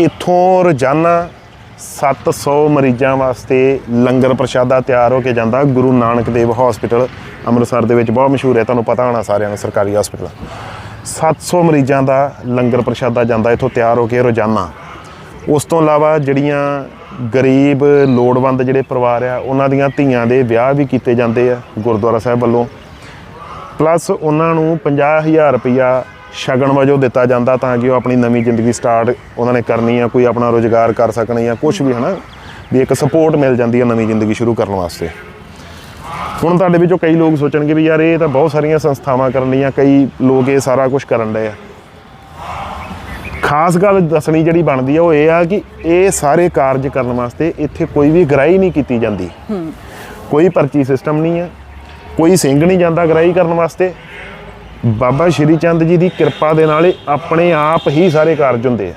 ਇੱਥੋਂ ਰੋਜ਼ਾਨਾ 700 ਮਰੀਜ਼ਾਂ ਵਾਸਤੇ ਲੰਗਰ ਪ੍ਰਸ਼ਾਦਾ ਤਿਆਰ ਹੋ ਕੇ ਜਾਂਦਾ। ਗੁਰੂ ਨਾਨਕ ਦੇਵ ਹਸਪੀਟਲ ਅੰਮ੍ਰਿਤਸਰ ਦੇ ਵਿੱਚ ਬਹੁਤ ਮਸ਼ਹੂਰ ਹੈ, ਤੁਹਾਨੂੰ ਪਤਾ ਹੋਣਾ ਸਾਰਿਆਂ ਨੂੰ, ਸਰਕਾਰੀ ਹਸਪੀਟਲ 700 ਮਰੀਜ਼ਾਂ ਦਾ ਲੰਗਰ ਪ੍ਰਸ਼ਾਦਾ ਜਾਂਦਾ, ਇੱਥੋਂ ਤਿਆਰ ਹੋ ਕੇ ਰੋਜ਼ਾਨਾ। ਉਸ ਤੋਂ ਇਲਾਵਾ ਜਿਹੜੀਆਂ ਗਰੀਬ, ਲੋੜਵੰਦ ਜਿਹੜੇ ਪਰਿਵਾਰ ਆ, ਉਹਨਾਂ ਦੀਆਂ ਧੀਆਂ ਦੇ ਵਿਆਹ ਵੀ ਕੀਤੇ ਜਾਂਦੇ ਆ ਗੁਰਦੁਆਰਾ ਸਾਹਿਬ ਵੱਲੋਂ। ਪਲੱਸ ਉਹਨਾਂ ਨੂੰ 50000 ਰੁਪਇਆ ਸ਼ਗਨ ਵਜੋਂ ਦਿੱਤਾ ਜਾਂਦਾ ਤਾਂ ਕਿ ਉਹ ਆਪਣੀ ਨਵੀਂ ਜ਼ਿੰਦਗੀ ਸਟਾਰਟ ਉਹਨਾਂ ਨੇ ਕਰਨੀ ਆ ਕੋਈ ਆਪਣਾ ਰੋਜ਼ਗਾਰ ਕਰ ਸਕਣ ਜਾਂ ਕੁਝ ਵੀ ਹਨਾ? ਵੀ ਇੱਕ ਸਪੋਰਟ ਮਿਲ ਜਾਂਦੀ ਹੈ ਨਵੀਂ ਜ਼ਿੰਦਗੀ ਸ਼ੁਰੂ ਕਰਨ ਵਾਸਤੇ। ਹੁਣ ਤੁਹਾਡੇ ਵਿੱਚੋਂ ਕਈ ਲੋਕ ਸੋਚਣਗੇ ਵੀ ਯਾਰ ਇਹ ਤਾਂ ਬਹੁਤ ਸਾਰੀਆਂ ਸੰਸਥਾਵਾਂ ਕਰਨ ਲੀਆਂ ਕਈ ਲੋਕ ਇਹ ਸਾਰਾ ਕੁਝ ਕਰਨ ਡਏ ਆ। ਖਾਸ ਗੱਲ ਦੱਸਣੀ ਜਿਹੜੀ ਬਣਦੀ ਆ ਉਹ ਇਹ ਆ ਕਿ ਇਹ ਸਾਰੇ ਕਾਰਜ ਕਰਨ ਵਾਸਤੇ ਇੱਥੇ ਕੋਈ ਵੀ ਗ੍ਰਾਈ ਨਹੀਂ ਕੀਤੀ ਜਾਂਦੀ। ਕੋਈ ਪਰਚੀ ਸਿਸਟਮ ਨਹੀਂ ਹੈ ਕੋਈ ਸਿੰਘ ਨਹੀਂ ਜਾਂਦਾ ਗ੍ਰਾਈ ਕਰਨ ਵਾਸਤੇ। ਬਾਬਾ ਸ਼੍ਰੀ ਚੰਦ ਜੀ ਦੀ ਕਿਰਪਾ ਦੇ ਨਾਲ ਇਹ ਆਪਣੇ ਆਪ ਹੀ ਸਾਰੇ ਕਾਰਜ ਹੁੰਦੇ ਆ।